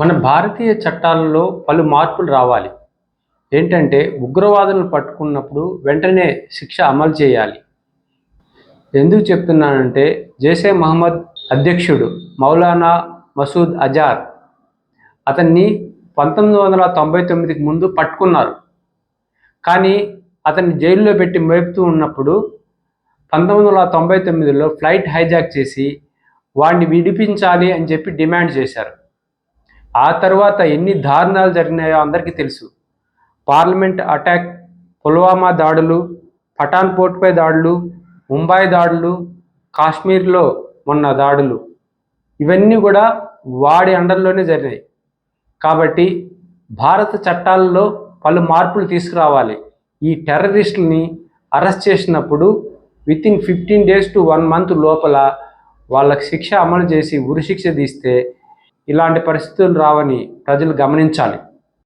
మన భారతీయ చట్టాలలో పలు మార్పులు రావాలి. ఏంటంటే ఉగ్రవాదులను పట్టుకున్నప్పుడు వెంటనే శిక్ష అమలు చేయాలి. ఎందుకు చెప్తున్నానంటే జైసే మహమ్మద్ అధ్యక్షుడు మౌలానా మసూద్ అజార్ అతన్ని పంతొమ్మిది వందల తొంభై తొమ్మిదికి ముందు పట్టుకున్నారు. కానీ అతన్ని జైల్లో పెట్టి మేపుతూ ఉన్నప్పుడు పంతొమ్మిది వందల తొంభై తొమ్మిదిలో ఫ్లైట్ హైజాక్ చేసి వాడిని విడిపించాలి అని చెప్పి డిమాండ్ చేశారు. ఆ తర్వాత ఎన్ని దారుణాలు జరిగినాయో అందరికీ తెలుసు. పార్లమెంట్ అటాక్ పుల్వామా దాడులు పఠాన్ పోర్ట్పై దాడులు ముంబై దాడులు కాశ్మీర్లో మొన్న దాడులు. ఇవన్నీ కూడా వాడి అండర్లోనే జరిగాయి కాబట్టి భారత చట్టాలలో పలు మార్పులు తీసుకురావాలి. ఈ టెర్రరిస్టుల్ని అరెస్ట్ చేసినప్పుడు within fifteen days to one month లోపల వాళ్ళకి శిక్ష అమలు చేసి ఉరిశిక్ష తీస్తే ఇలాంటి పరిస్థితులు రావని ప్రజలు గమనించాలి.